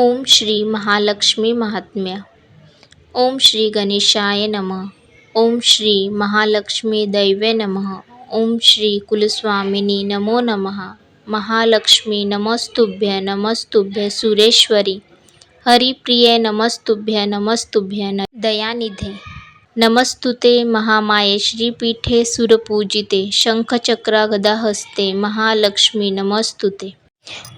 ओम श्री महालक्ष्मी महात्म्य. ओम श्री गणेशाय नमः. ओम श्री महालक्ष्मी दैवे नमः. ओम श्री कुलस्वामिनी नमो नमः. महालक्ष्मी नमस्तुभ्य नमस्तुभ्य सुरेश्वरी. हरिप्रिये नमस्तुभ्य नमस्तुभ्य न दयानिधे. नमस्तुते महामाये श्रीपीठे सुरपूजिते. शंखचक्रागदाहस्ते महालक्ष्मी नमस्तुते.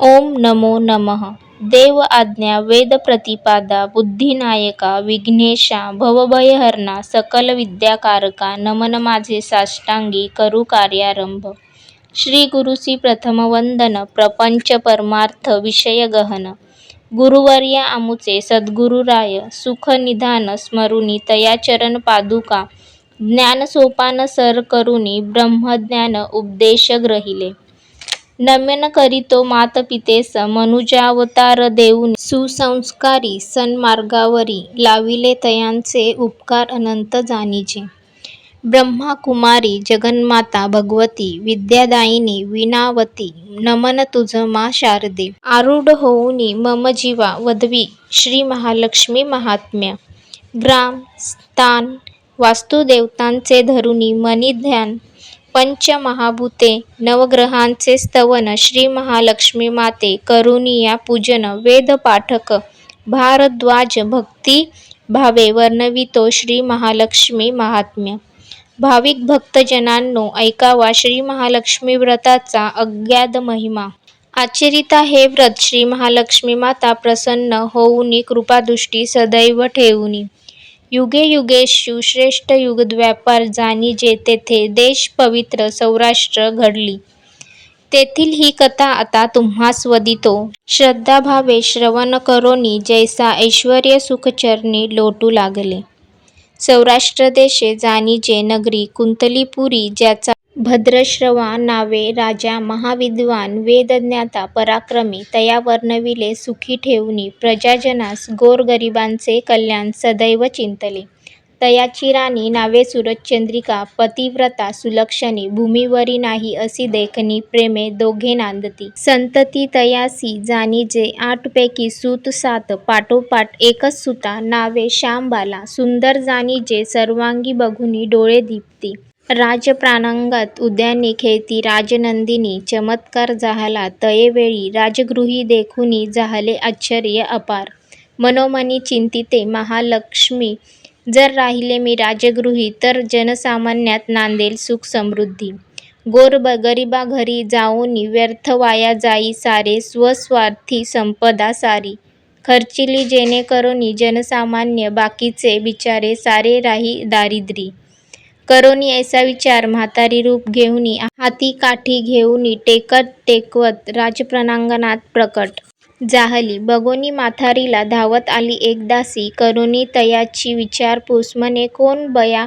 ओम नमो नमः. देव आज्ञा वेद प्रतिपादा बुद्धिनायका विघ्नेशा भवभयहरणा सकल विद्याकारका नमन माझे साष्टांगी करू कार्यारंभ. श्री गुरुसी प्रथम वंदन प्रपंच परमार्थ विषय गहन. गुरुवर्य आमुचे सद्गुरुराय सुख निधान स्मरुनी तयाचरण पादुका ज्ञान सोपान सर करुणी ब्रह्मज्ञान उपदेश ग्रहिले. नमन करीतो मातपितेस मनुजावतार देऊनी सुसंस्कारी सन्मार्गावरी लाविले तयांचे उपकार अनंत जाणीजे. ब्रह्मा कुमारी जगन्माता भगवती विद्यादायिनी विनावती नमन तुझ मा शारदे. आरूढ होऊनी मम जीवा वदवी श्री महालक्ष्मी महात्म्य. ग्राम स्थान वास्तुदेवतांचे धरुणी मनी ध्यान पंचमहाभूते नवग्रहांचे स्तवन श्री महालक्ष्मी माते करुनिया पूजन वेद पाठक भारद्वाज भक्ती भावे वर्णवितो श्री महालक्ष्मी महात्म्य. भाविक भक्तजनांनो ऐकावा श्री महालक्ष्मी व्रताचा अज्ञात महिमा. आचरिता हे व्रत श्री महालक्ष्मी माता प्रसन्न होऊनी कृपादृष्टी सदैव ठेवूनी. युगे युगेषु श्रेष्ठ युगद्व्यापार जाणीजे तेथे देश पवित्र सौराष्ट्र घडली. तेथील ही कथा आता तुम्हास वदितो श्रद्धाभावे श्रवण करोनी जैसा ऐश्वर्य सुखचरणी लोटू लागले. सौराष्ट्र देशे जाणीजे नगरी कुंतलीपुरी ज्याचा भद्रश्रवा नावे राजा महाविद्वान वेदज्ञाता पराक्रमी तया वर्णविले सुखी ठेवणी प्रजाजनास गोरगरिबांचे कल्याण सदैव चिंतले. तयाची राणी नावे सुरचंद्रिका पतिव्रता सुलक्षणी भूमीवरी नाही असी देखणी प्रेमे दोघे नांदती. संतती तयासी जाणीजे आठपैकी सूत सात पाठोपाठ एकच सुता नावे श्यामबाला सुंदर जाणीजे सर्वांगी बघुनी डोळे दीप्ती. राजप्रांगणात उद्याने खेळती राजनंदिनी चमत्कार जाहला तयेवेळी राजगृही देखुनी जाहले आश्चर्य अपार. मनोमनी चिंतिते महालक्ष्मी जर राहिले मी राजगृही तर जनसामान्यात नांदेल सुख समृद्धी. गोरगरिबा घरी जाऊनी व्यर्थ वाया जाई सारे स्वस्वार्थी संपदा सारी. खर्चिली जेणेकरुनी जनसामान्य बाकीचे बिचारे सारे राही दारिद्री. करोनी ऐसा विचार म्हातारी रूप घेऊनी हाती काठी घेऊनी टेकत टेकवत राजप्रणांगणात प्रकट. जाहली बघोनी म्हातारीला धावत आली एक दासी. तयाची विचारपूस म्हणे कोण बया?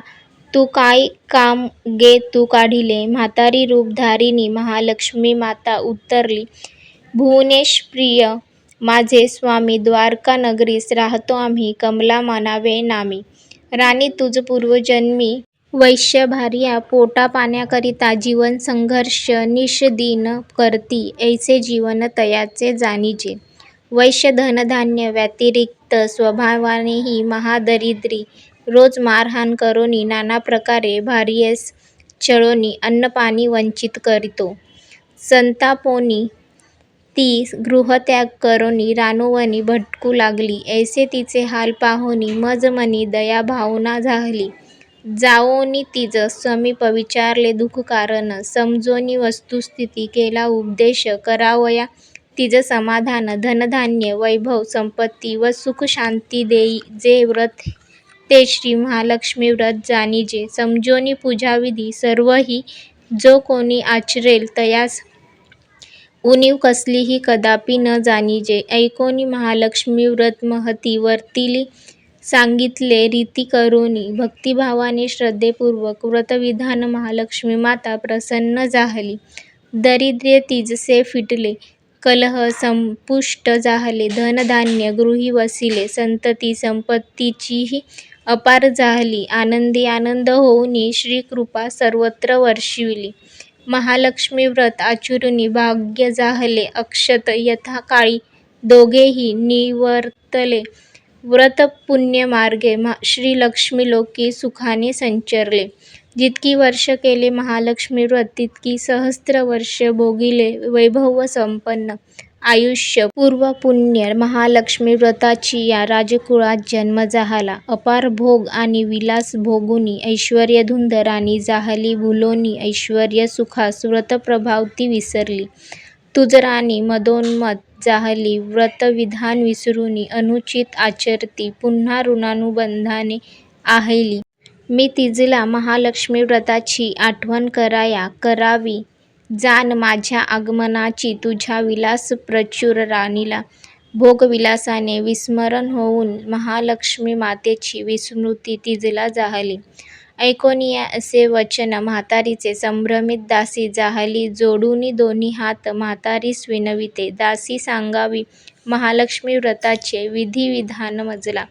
तू काय काम गे तू काढिले म्हातारी रूप धारिणी महालक्ष्मी माता उत्तरली भुवनेशप्रिय माझे स्वामी द्वारका नगरीस राहतो आम्ही कमला मानावे नामी. राणी तुझ पूर्वजन्मी वैश्य भार्या पोटापाण्याकरिता जीवन संघर्ष निःशदिन करती ऐसे जीवन तयाचे जाणीजे. वैश्य धनधान्य व्यतिरिक्त स्वभावानेही महादरिद्री रोज मारहाण करोनी नाना प्रकारे भार्येस छळोनी अन्नपाणी वंचित करीतो. संतापोनी ती गृहत्याग करोनी रानोवनी भटकू लागली ऐसे तिचे हाल पाहोनी मज मनी दया भावना झाली. जाओनी तिज समीप विचारले दुःख कारण समजोनी वस्तुस्थिती केला उपदेश करावया. तिज समाधान धनधान्य वैभव संपत्ती व सुख शांती देई जे व्रत ते श्री महालक्ष्मी व्रत जाणीजे. समजोनी पूजाविधी सर्वही जो कोणी आचरेल तयास उणीव कसलीही कदापि न जाणीजे. ऐकोनी महालक्ष्मी व्रत महती वर्तिली सांगितले रीती करोनी भक्तिभावाने श्रद्धेपूर्वक व्रतविधान महालक्ष्मी माता प्रसन्न जाहली दरिद्र्य तिजसे फिटले कलह संपुष्ट जाहले धनधान्य गृही वसिले संतती संपत्तीचीही अपार जाहली आनंदी आनंद होऊनी श्रीकृपा सर्वत्र वर्शिवली महालक्ष्मी व्रत आचरुनी भाग्य जाहले अक्षत यथाकाळी दोघेही निवर्तले. व्रतपुण्यमार्गे श्रीलक्ष्मी लोकी सुखाने संचरले. जितकी वर्ष केले महालक्ष्मी व्रत तितकी सहस्र वर्षे भोगिले वैभव संपन्न आयुष्य. पूर्वपुण्य महालक्ष्मी व्रताची या राजकुळात जन्म जाहला. अपार भोग आणि विलास भोगुनी ऐश्वर्य राणी जाहली भुलोनी ऐश्वर्य सुखास व्रतप्रभाव ती विसरली. तुजराणी राणी जाहली व्रतविधान विसरुनी अनुचित आचरती पुन्हा ऋणानुबंधाने आहेली. मी तिजला महालक्ष्मी व्रताची आठवण कराया करावी. जाण माझ्या आगमनाची तुझ्या विलासप्रचुर राणीला. भोगविलासाने विस्मरण होऊन महालक्ष्मी मातेची विस्मृती तिजला जाहली. ऐकोनिया असे वचन म्हातारीचे संभ्रमित दासी जाहली जोडुनी दोन्ही हात म्हातारीस विनविते दासी सांगावी महालक्ष्मी व्रताचे विधिविधानमजला.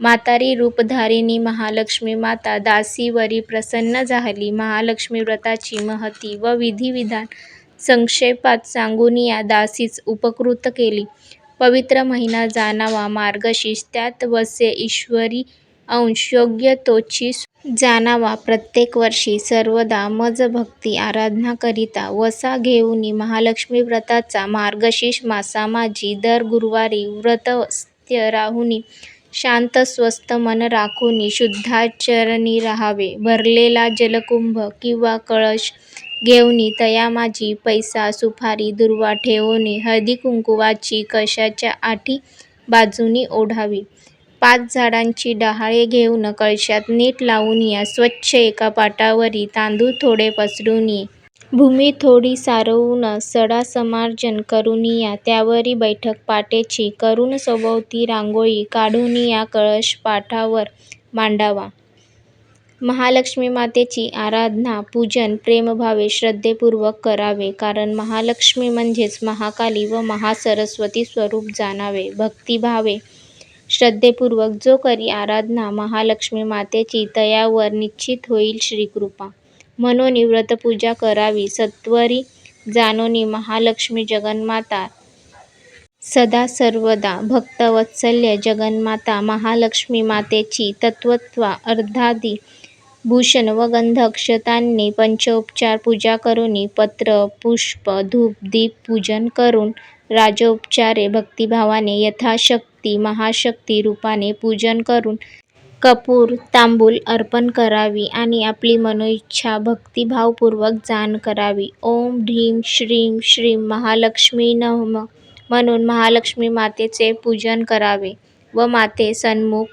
म्हातारी रूपधारिणी महालक्ष्मी माता दासीवरी प्रसन्न जाहली. महालक्ष्मी व्रताची महती व विधिविधान संक्षेपात सांगुनिया दासीच उपकृत केली. पवित्र महिना जाणावा मार्गशीर्ष त्यात वसे ईश्वरी अंश योग्य तोची जाणावा प्रत्येक वर्षी सर्वदा मजभक्ती आराधनाकरिता वसा घेऊनी महालक्ष्मी व्रताचा मार्गशीर्ष मासामाजी दर गुरुवारी व्रतस्थ राहुनी शांत स्वस्थ मन राखुनी शुद्धाचरणी राहावे. भरलेला जलकुंभ किंवा कळश घेऊनी तयामाजी पैसा सुपारी दुर्वा ठेवुनी हळदीकुंकवाची कळशाच्या आठी बाजूनी ओढावी. पाच झाडांची डहाळे घेऊन कळशात नीट लावून या स्वच्छ एका पाटावरी तांदूळ थोडे पसरून ये भूमी थोडी सारवून सडासमार्जन करून या. त्यावरी बैठक पाटेची करून सभोवती रांगोळी काढुनिया कळश पाटावर मांडावा. महालक्ष्मीमातेची आराधना पूजन प्रेमभावे श्रद्धेपूर्वक करावे कारण महालक्ष्मी म्हणजेच महाकाली व महासरस्वती स्वरूप जाणावे. भक्तिभावे श्रद्धेपूर्वक जो करी आराधना महालक्ष्मी मातेची तयावर निश्चित होईल श्रीकृपा. मनोनी व्रतपूजा करावी सत्वरी जाणोनी महालक्ष्मी जगन्माता सदा सर्वदा भक्तवत्सल्य जगन्माता महालक्ष्मी मातेची तत्वत्वा अर्धांगी भूषण व गंध अक्षतांनी पंचोपचार पूजा करुनी पत्र पुष्प धूप दीप पूजन करून राजोपचारे भक्तिभावाने यथाशक्ती महाशक्ती रूपाने पूजन करून कपूर तांबूल अर्पण करावी आणि आपली मनोइच्छा भक्तिभावपूर्वक जाण करावी. ओम ह्रीं श्रीं श्रीं महालक्ष्मी नमः म्हणून महालक्ष्मी मातेचे पूजन करावे व माते सन्मुख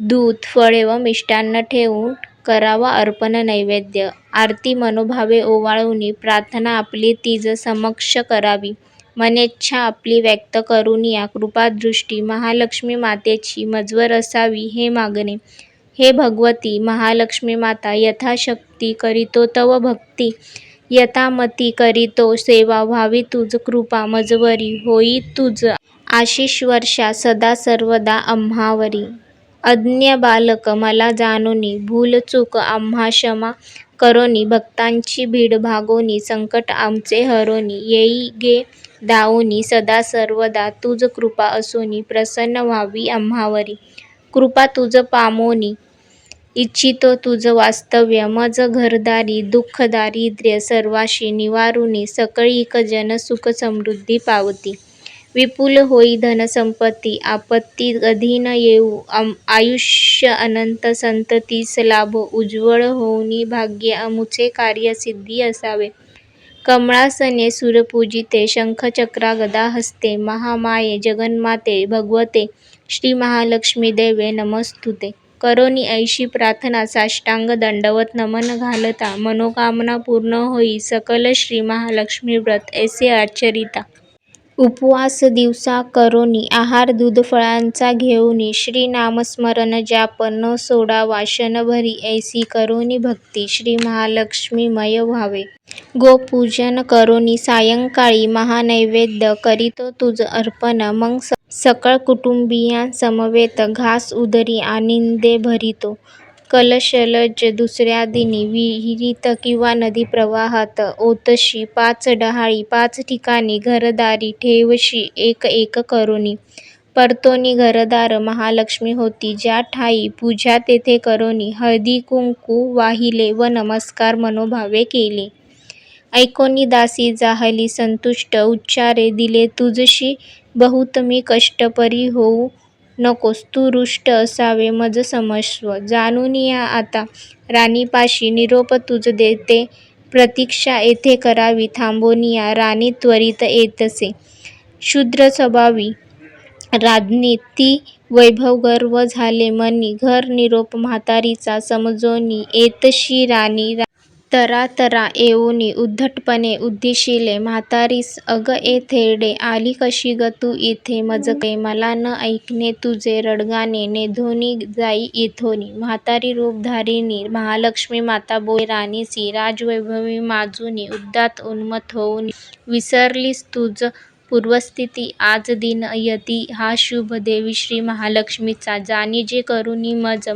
दूध फळे व मिष्टान्न ठेवून करावा अर्पण नैवेद्य. आरती मनोभावे ओवाळुनी प्रार्थना आपली तीज समक्ष करावी. मनेच्छा आपली व्यक्त करुनिया कृपादृष्टी महालक्ष्मी मातेची मजवर असावी हे मागणे. हे भगवती महालक्ष्मी माता यथाशक्ती करितो तव भक्ती यथामती करितो सेवा व्हावी तुझ कृपा मजवरी होई तुझ आशीष वर्षा सदा सर्वदा आम्हावरी. अज्ञ बालक मला जाणोनी भूलचूक आम्हा क्षमा करोनी भक्तांची भीड भागोनी संकट आमचे हरोनी येई गे दावोनी सदा सर्वदा तुझ कृपा असोनी प्रसन्न व्हावी आम्हावरी. कृपा तुझ पामोनी इच्छितो तुझ वास्तव्य मज घरदारी दुःख दारिद्र्य सर्वाशी निवारुनी सकळीक जन सुख समृद्धी पावती. विपुल होई धनसंपत्ती आपत्ती अधीन येऊ आयुष्य अनंत संततीस लाभो उज्ज्वळ होऊनी भाग्य अमुचे कार्य सिद्धी असावे. कमळासने सुरपूजिते शंखचक्रा गदाहस्ते हस्ते महामाये जगन्माते भगवते श्री महालक्ष्मी देवे नमोस्तुते. करोनी ऐशी प्रार्थना साष्टांग दंडवत नमन घालता मनोकामना पूर्ण होई सकल श्री महालक्ष्मी व्रत ऐसे आचरिता. उपवास दिवसा करोनी आहार दूधफळांचा घेऊनी श्री नामस्मरण जाप न सोडावा क्षणभरी ऐसी करोनी भक्ती श्री महालक्ष्मीमय व्हावे. गोपूजन करोनी सायंकाळी महानैवेद्य करितो तुझ अर्पण मग सकळ कुटुंबीयांसमवेत घास उदरी आनंदे भरितो. कलशलज दुसऱ्या दिनी विहिरीत किंवा नदी प्रवाहात ओतशी पाच डहाळी पाच ठिकाणी घरदारी ठेवशी एक एक करोनी. परतोनी घरदार महालक्ष्मी होती ज्या ठायी पूजा तेथे करोनी. हळदी कुंकू वाहिले व नमस्कार मनोभावे केले. ऐकोनी दासी जाहली संतुष्ट उच्चारे दिले तुझशी बहुत मी कष्टपरी होऊ नकोस तू रुष्ट असावे मज क्षमस्व जाणूनिया आता. राणीपाशी निरोप तुज देते. प्रतीक्षा येथे करावी थांबोनिया राणी त्वरित येतसे. क्षुद्रस्वभावी राज्ञी ती वैभव गर्व झाले मनी. घर निरोप म्हातारीचा समजोनी. येतशी राणी तरातरा येऊनी उद्धटपणे उद्दिशिले म्हातारीस अग ये थेरडे आली कशी ग तू इथे? मजकडे मला न ऐकणे तुझे रडगाणे नेधोनी जाई इथोनी. म्हातारी रूप धारिणी महालक्ष्मी माता बोले राणीसी राजवैभवी माजुनी उद्दात उन्मत्त होऊनी. विसरलीस तुज पूर्वस्थिती आज दिन यती हा शुभ देवी श्री महालक्ष्मीचा. जाणीजे करुनी मज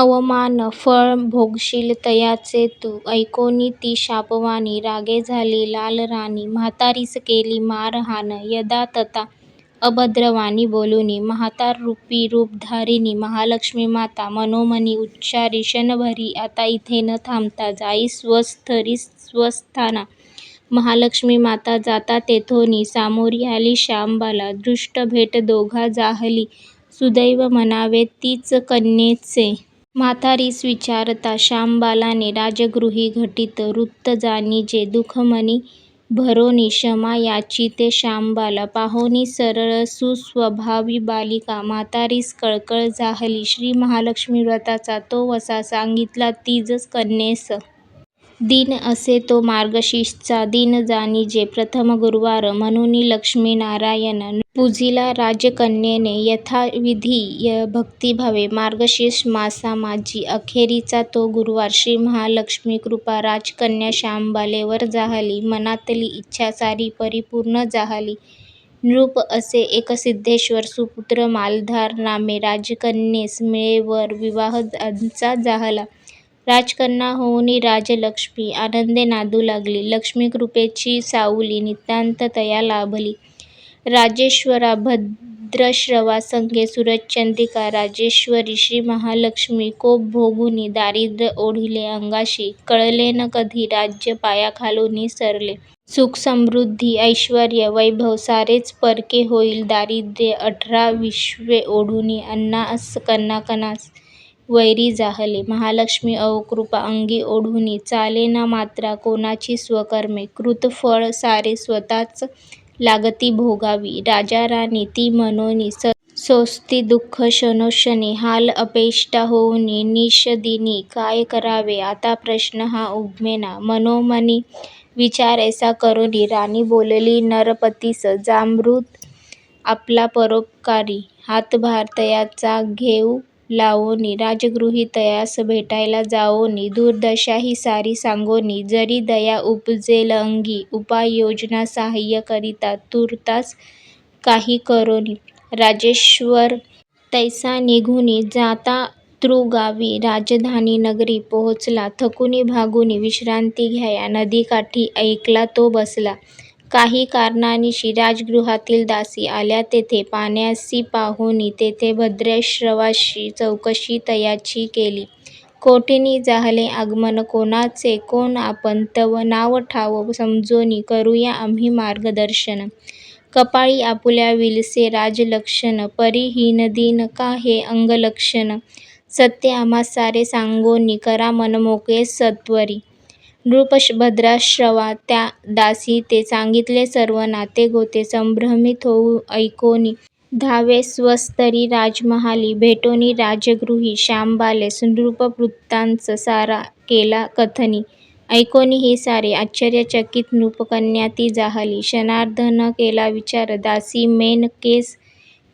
अवमान फळ भोगशील तयाचे तू. ऐकोनी ती शापवाणी. रागे झाली लाल राणी. म्हातारीस केली मारहाण यदातथा अभद्रवाणी बोलुनी. महातार रूपी रूपधारिणी महालक्ष्मी माता मनोमनी उच्चारी क्षणभरी. आता इथे न थांबता जाई स्वस्थरी स्वस्थाना. महालक्ष्मी माता जाता तेथोनी. सामोरी आली शांबाला दृष्ट भेट दोघा जाहली. सुदैव म्हणावे तीच कन्येचे. म्हातारीस विचारता श्यामबालाने राजगृही घटित वृत्त जाणिजे दुःख भरोनी क्षमा याचिते श्यामबाला पाहोनी सरळ सुस्वभावी बालिका म्हातारीस कळकळ जाहली. श्री महालक्ष्मी व्रताचा तो वसा सांगितला तीजच कन्येस दिन असे तो मार्गशीर्षचा दिन जाणिजे प्रथम गुरुवार. म्हणून लक्ष्मीनारायण पूजिला राजकन्येने यथाविधी भक्तिभावे मार्गशीर्ष मासामाझी अखेरीचा तो गुरुवार. श्री महालक्ष्मी कृपा राजकन्या श्यामबालेवर जाहली. मनातली इच्छा सारी परिपूर्ण जाहली. नृप असे एक सिद्धेश्वर सुपुत्र मालधार नामे. राजकन्येस मिळेवर विवाह त्यांचा जाहला. राजकन्या होऊनी राजलक्ष्मी. आनंदे नांदू लागली. लक्ष्मीकृपेची सावली नितांत तया लाभली. राजेश्वरा भद्रश्रवा संगे सुरचंद्रिका राजेश्वरी श्री महालक्ष्मी कोप भोगुनी दारिद्र्य ओढिले अंगाशी कळले न कधी राज्य पायाखालुनी सरले सुख समृद्धी ऐश्वर्य वैभव सारेच परके होईल दारिद्र्य अठरा विश्वे ओढुनी अन्नास कणाकणास वैरी जाहले. महालक्ष्मी अवकृपा अंगी ओढुनी. चालेना मात्रा कोणाची स्वकर्मे. कृतफळ सारे स्वतःच लागती भोगावी. राजाराणी ती मनोनी. सोसती दुःख क्षणोक्षणी हाल अपेष्टा होऊनी. निषदिनी काय करावे? आता प्रश्न हा उद्भवेना मनोमनी विचार ऐसा करोनी. राणी बोलली नरपतीस जांभृत आपला परोपकारी. हातभार तयाचा घेऊ लावोनी राजगृही तयास भेटायला जावोनी दुर्दशा ही सारी सांगोनी जरी दया उपजेल अंगी उपाययोजना साहाय्य करिता तूर्तास काही करोनी. राजेश्वर तैसा निघुनी जाता तृगावी राजधानी नगरी पोहोचला थकुनी भागुनी विश्रांती घ्याया नदीकाठी ऐकला तो बसला. काही कारणानिशी राजगृहातील दासी आल्या तेथे पाण्यासी पाहुनी तेथे भद्रश्रवाशी चौकशी तयाची केली. कोठिनी जाहले आगमन कोणाचे कोण आपण तव नाव ठाव समजोनी करूया आम्ही मार्गदर्शन. कपाळी आपुल्या विलसे राजलक्षण परिहीन दिन का हे अंगलक्षण? सत्य आम्हा सारे सांगोनी करा मन मोकळे सत्वरी. नृपशभद्राश्रवा त्या दासी ते सांगितले सर्व नातेगोते संभ्रमित होऊन ऐकोनी. धावे स्वस्तरी राजमहाली भेटोनी राजगृही शांबालेस नृपवृत्तांच सारा केला कथनी. ऐकोनी हे सारे आश्चर्यचकित नृपकन्या ती जाहली. क्षणार्ध न केला विचार दासी मेन केस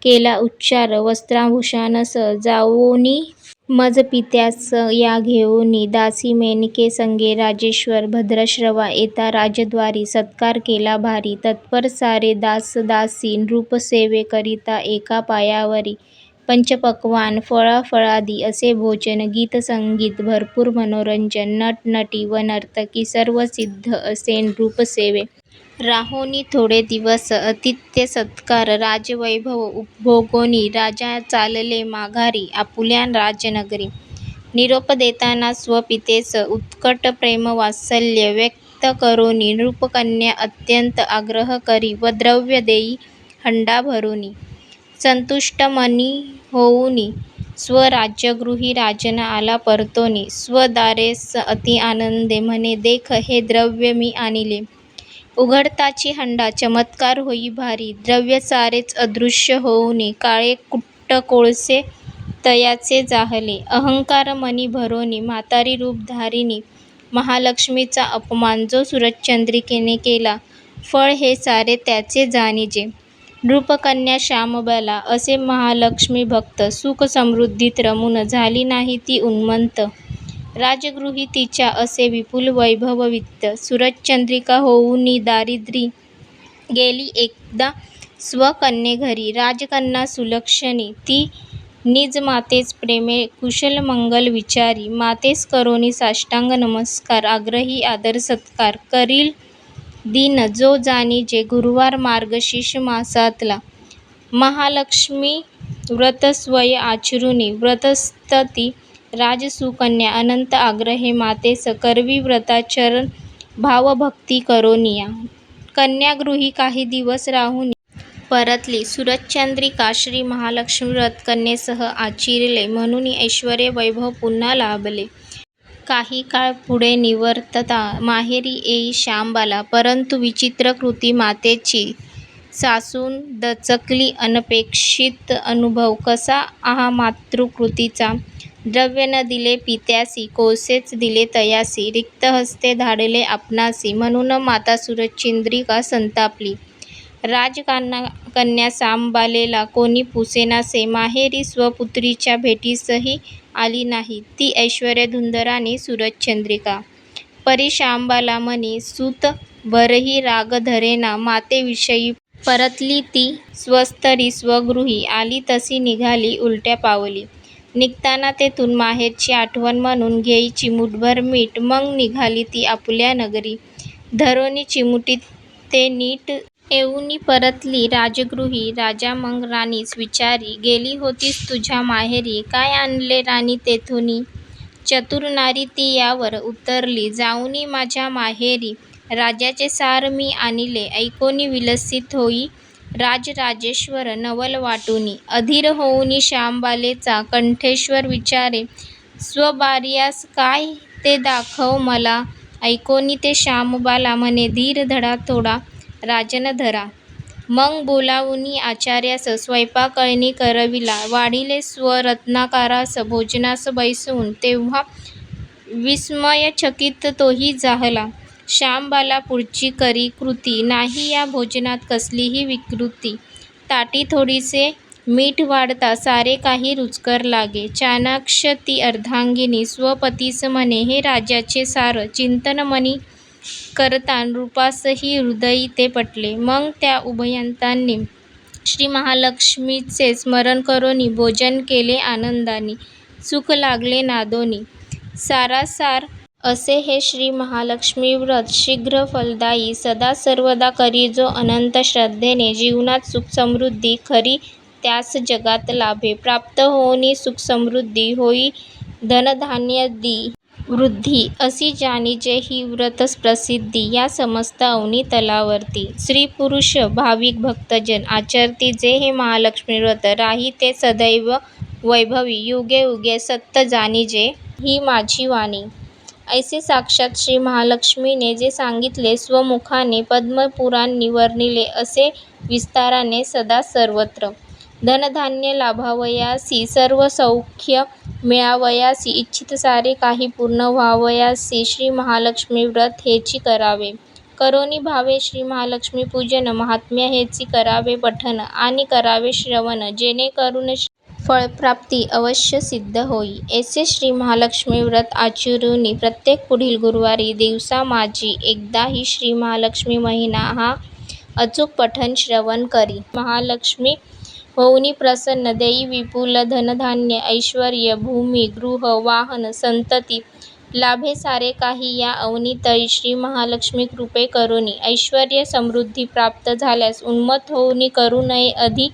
केला उच्चार वस्त्राभूषणांस जावोनी मज पित्यास या घेऊनी दासी मेनके संगे राजेश्वर भद्रश्रवा येता राजद्वारी सत्कार केला भारी. तत्पर सारे दासदासी नृपसेवे करिता एका पायावरी. पंचपक्वान फळाफळादी असे भोजन गीतसंगीत भरपूर मनोरंजन नटनटी व नर्तकी सर्व सिद्ध असे नृपसेवे राहोनी थोडे दिवस आतिथ्यसत्कार राजवैभव उपभोगोनी राजा चालले माघारी आपुल्या राजनगरी. निरोप देताना स्वपितेस उत्कट प्रेमवात्सल्य व्यक्त करोनी नृपकन्या अत्यंत आग्रह करी व द्रव्य देई हंडा भरोनी. संतुष्ट मनी होऊनी स्वराज्यगृही राजन आला परतोनी स्वदारेस अति आनंदे म्हणे देख हे द्रव्य मी आणिले. उघडताची हंडा चमत्कार होई भारी द्रव्य सारेच अदृश्य होऊनी काळे कुट्ट कोळसे तयाचे जाहले अहंकार मनी भरोनी म्हातारी रूप धारिणी महालक्ष्मीचा अपमान जो सूरजचंद्रिकेने केला फळ हे सारे त्याचे जाणिजे. नृपकन्या श्यामबला असे महालक्ष्मी भक्त सुख समृद्धीत रमून झाली नाही ती उन्मत्त. राजगृही तिच्या असे विपुल वैभववित्त सुरचंद्रिका होऊनी दारिद्री गेली एकदा स्वकन्येघरी राजकन्या सुलक्षणी ती निज मातेस प्रेमे कुशल मंगल विचारी. मातेस करोनी साष्टांग नमस्कार आग्रही आदरसत्कार करील दिन जो जाणिजे गुरुवार मार्गशीर्ष मासातला. महालक्ष्मी व्रत स्वय आचरुनी व्रतस्तती राजसुकन्या अनंत आग्रहे मातेस करवी व्रताचरण भावभक्ती करोनिया कन्यागृही काही दिवस राहुनी परतली. सुरतचंद्रिका श्री महालक्ष्मी व्रत कन्येसह आचिरले. म्हणून ऐश्वर्य वैभव पुन्हा लाभले. काही काळ पुढे निवर्तता माहेरी येई श्यामबाला. परंतु विचित्र कृती मातेची सासून दचकली अनपेक्षित अनुभव. कसा हा मातृकृतीचा द्रव्य न दिले पित्यासी कोळसेच दिले तयासी रिक्तहस्ते धाडले आपणासी म्हणून माता सुरचंद्रिका संतापली? राजकान्ना कन्या सांबालेला कोणी पुसेनासे माहेरी स्वपुत्रीच्या भेटीसही आली नाही ती ऐश्वर्यधुंदराणी सुरचंद्रिका परी श्यामबाला म्हणी सुत भरही राग धरेना मातेविषयी परतली ती स्वस्तरी स्वगृही आली तशी निघाली उलट्या पावली. निघताना तेथून माहेरची आठवण म्हणून घेई चिमूटभर मीठ मग निघाली ती आपुल्या नगरी. धरोनी चिमुटीत ते नीट येऊनी परतली. राजगृही राजा मग राणीस विचारी गेली होतीस तुझ्या माहेरी. काय आणले राणी तेथुनी? चतुर नारी ती यावर उतरली. जाऊनी माझ्या माहेरी. राज्याचे सार मी आणिले. ऐकोनी विलसित होई. राजराजेश्वर नवल वाटुनी अधीर होऊनी श्यामबालेचा कंठेश्वर विचारे स्वबार्यास काय ते दाखव मला? ऐकोनी ते श्यामबाला म्हणे धीर धडा थोडा राजन धरा. मग बोलावुनी आचार्यास स्वयंपाकळणी करविला. वाढिले स्वरत्नाकारास भोजनास बैसवून तेव्हा विस्मयचकित तोही जाहला श्यामबाला पुढची करी कृती. नाही या भोजनात कसलीही विकृती. ताटी थोडीसे मीठ वाढता सारे काही रुचकर लागे. चाणाक्ष ती अर्धांगिनी. स्वपतीस म्हणे हे राजाचे सार चिंतनमणी करता नृपासही हृदयी ते पटले. मग त्या उभयंतांनी श्री महालक्ष्मीचे स्मरण करोनी भोजन केले आनंदानी. सुख लागले नादोनी. सारासार असे हे श्री महालक्ष्मी व्रत शीघ्र फलदायी सदा सर्वदा करी जो अनंत श्रद्धेने जीवनात सुख समृद्धी खरी त्यास जगात लाभे. प्राप्त होऊनी सुखसमृद्धी होई धनधान्यादी वृद्धी असी जाणिजे ही व्रतप्रसिद्धी या समस्त अवनी तलावरती. स्त्रीपुरुष भाविक भक्तजन आचरती जे हे महालक्ष्मी व्रत राही ते सदैव वैभवी. युगे उगे सत्य जाणिजे ही माझी वाणी. ऐसे साक्षात श्री महालक्ष्मीने जे सांगितले स्वमुखाने पद्मपुराणी वर्णिले असे विस्ताराने सदा सर्वत्र. धनधान्य लाभावयासी सर्व सौख्य मिळावयासी इच्छित सारे काही पूर्ण व्हावयासी श्री महालक्ष्मी व्रत हेची करावे. करोनी भावे श्री महालक्ष्मी पूजन महात्म्य हेची करावे पठन आणि करावे श्रवण जेणेकरून फळप्राप्ती अवश्य सिद्ध होई. ऐसे श्री महालक्ष्मी व्रत आचरुनी प्रत्येक पुढील गुरुवारी दिवसा माझी एकदाही श्री महालक्ष्मी महिना हा अचूक पठन श्रवण करी. महालक्ष्मी होऊनी प्रसन्न देई विपुल धनधान्य ऐश्वर्य भूमी गृह वाहन संतती लाभे सारे काही या अवनीतळी श्री महालक्ष्मी कृपे करुनी. ऐश्वर्य समृद्धी प्राप्त झाल्यास उन्मत्त होऊनी करू नये अधि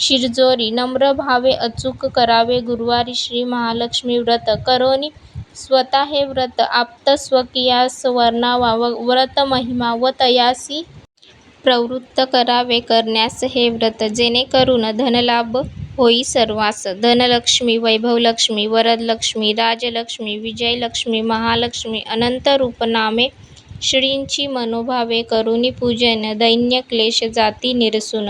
शिरजोरी नम्र भावे अचूक करावे गुरुवारी श्री महालक्ष्मी व्रत करोनी स्वतः हे व्रत आप्त स्वकीयास वर्णावा व्रत महिमा व तयासी प्रवृत्त करावे करण्यास हे व्रत जेणेकरून धनलाभ होई सर्वास. धनलक्ष्मी वैभवलक्ष्मी वरदलक्ष्मी राजलक्ष्मी विजयलक्ष्मी महालक्ष्मी अनंत रूपनामे श्रींची मनोभावे करुणी पूजन दैन्य क्लेश जाती निरसून.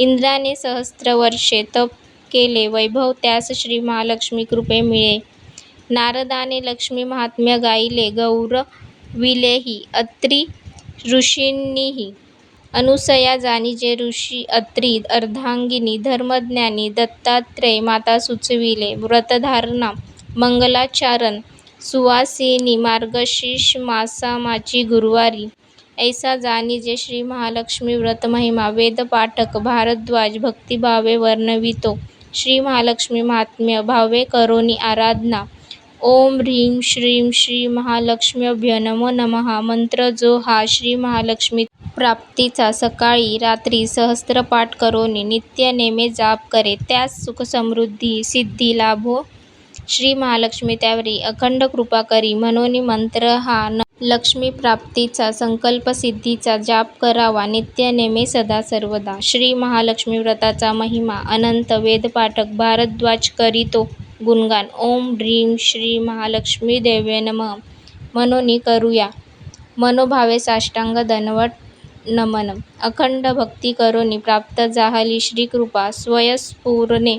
इंद्राने सहस्त्र वर्षे तप केले. वैभव त्यास श्री महालक्ष्मी कृपे मिळे. नारदाने लक्ष्मी महात्म्य गायले. गौरविलेही अत्री ऋषींनीही. अनुसया जाणिजे ऋषी अत्री अर्धांगिनी. धर्मज्ञानी दत्तात्रय माता सुचविले. व्रतधारणा मंगलाचरण सुवासिनी मार्गशीर्ष मासामाची गुरुवारी. ऐसा जाणिजे श्री महालक्ष्मी व्रत महिमा वेदपाठक भारद्वाज भक्तिभावे वर्णवितो। श्री महालक्ष्मी महात्म्य भावे करोनी आराधना। ओम ह्रीं श्रीं श्री महालक्ष्म्यभ्य नमो नमः। मंत्र जो हा श्री महालक्ष्मी प्राप्तीचा सकाळी रात्री सहस्त्र पाठ करोनी नित्य नेमे जाप करे त्यास सुखसमृद्धी सिद्धी लाभो। श्री महालक्ष्मी त्यावरी अखंड कृपा करी म्हणून मंत्र हा न लक्ष्मी प्राप्तीचा संकल्पसिद्धीचा जाप करावा नित्य नेमे सदा सर्वदा. श्री महालक्ष्मी व्रताचा महिमा अनंत वेदपाठक भारद्वाज करीतो गुणगान. ओम ड्रीम श्री महालक्ष्मी देवे नम. मनोनी करूया. मनोभावे साष्टांग दनवट नमन अखंड भक्ती करोनी प्राप्त जाहली श्रीकृपा स्वयंस्फुरणे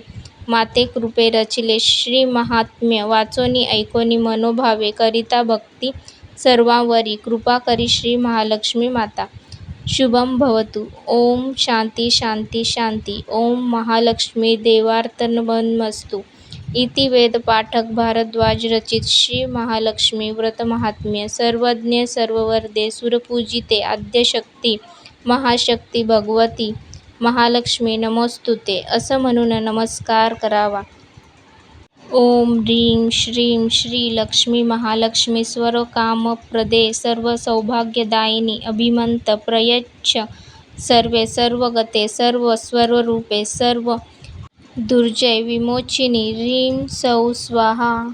माते कृपे रचिले. श्रीमाहात्म्य वाचोनी ऐकोनी मनोभावे करिता भक्ती सर्वांवरी कृपा करी श्री महालक्ष्मी माता. शुभम भवतु. ओम शांती शांती शांती. ओम महालक्ष्मी देवार्पणमस्तु इति वेदपाठक भारद्वाज रचित श्री महालक्ष्मी व्रतमाहात्म्य सर्वज्ञ सर्ववर्दे सुरपूजिते आद्यशक्ती महाशक्ती भगवती. महालक्ष्मी नमोस्तुते. असं म्हणून नमस्कार करावा. ओम ह्रीं श्रीं श्री लक्ष्मी महालक्ष्मी स्वरकामप्रदे सर्व सौभाग्यदायिनी अभिमंत प्रयच्छ सर्वे सर्वगते सर्वस्वरूपे सर्व दुर्जय विमोचिनी ह्रीं सौ स्वाहा।